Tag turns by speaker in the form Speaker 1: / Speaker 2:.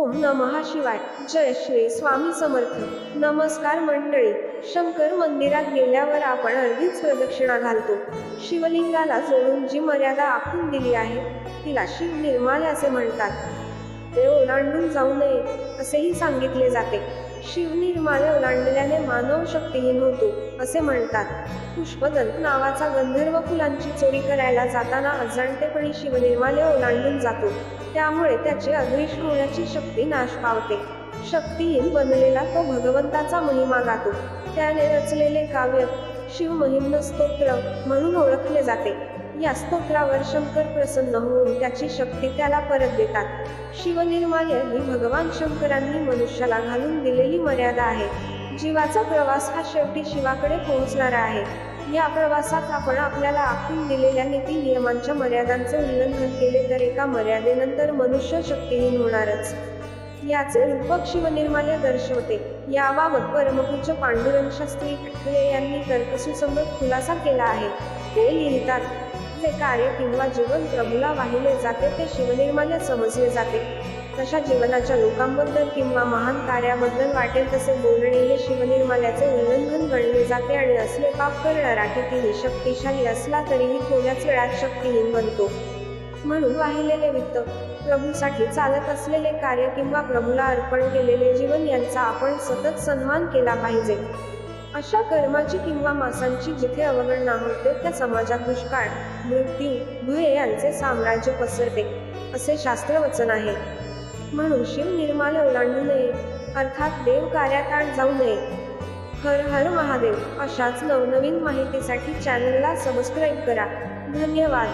Speaker 1: ओम नमः शिवाय जय श्री स्वामी समर्थ. नमस्कार मंडळी. शंकर मंदिरात गेल्यावर आपण अर्धीच प्रदक्षिणा घालतो. शिवलिंगाला जोडून जी मर्यादा आखून दिली आहे तिला शिव निर्माल असे म्हणतात. ते ओलांडून जाऊ नये असेही सांगितले जाते. शिवनिर्माले ओलांडल्याने मानव शक्तीहीन होतो असे म्हणतात. पुष्पदंत नावाचा गंधर्व फुलांची चोरी करायला जाताना अजाणतेपणी शिवनिर्माले ओलांडून जातो. त्यामुळे त्याची अग्निश होण्याची शक्ती नाश पावते. शक्तीहीन बनलेला तो भगवंताचा महिमा गातो. त्याने रचलेले काव्य शिव महिम्न स्तोत्र म्हणून ओळखले जाते. या स्तोत्रावर शंकर प्रसन्न होऊन त्याची शक्ती त्याला परत देतात. शिवनिर्माल्य ही भगवान शंकरांनी मनुष्याला घालून दिलेली मर्यादा आहे. जीवाचा प्रवास हा शेवटी शिवाकडे पोहोचणारा आहे. या प्रवासात आपण आपल्याला आखून दिलेल्या नीती नियमांच्या मर्यादांचे उल्लंघन केले तर एका मर्यादेनंतर मनुष्य शक्तीहीन होणारच. याचे रूपक शिवनिर्माल्य दर्शवते. याबाबत परमपूज्य पांडुरंग शास्त्री यांनी तर्कसुसंगत खुलासा केला आहे. ते लिहितात जे कार्य किंवा जीवन प्रभूला वाहिले जाते ते शिवनिर्माल्य समजले जाते. तशा जीवनाच्या लोकांबद्दल किंवा महान कार्याबद्दल वाटेल तसे बोलणे हे शिवनिर्माल्याचे उल्लंघन गणले जाते आणि असले पाप करणारा कितीही शक्तिशाली असला तरीही थोड्याच वेळात शक्तीहीन बनतो. म्हणून वाहिलेले वित्त प्रभूसाठी चालत असलेले कार्य किंवा प्रभूला अर्पण केलेले जीवन यांचा आपण सतत सन्मान केला पाहिजे. अशा कर्माची किंवा मासांची जिथे अवगणना होते त्या समाजात दुष्काळ मृत्यू भय यांचे साम्राज्य पसरते असे शास्त्र वचन आहे. म्हणून शिव निर्माल ओलांडू नये अर्थात देव कार्यात आड जाऊ नये. हर हर महादेव अशाच नवनवीन माहितीसाठी चॅनलला सबस्क्राईब करा. धन्यवाद.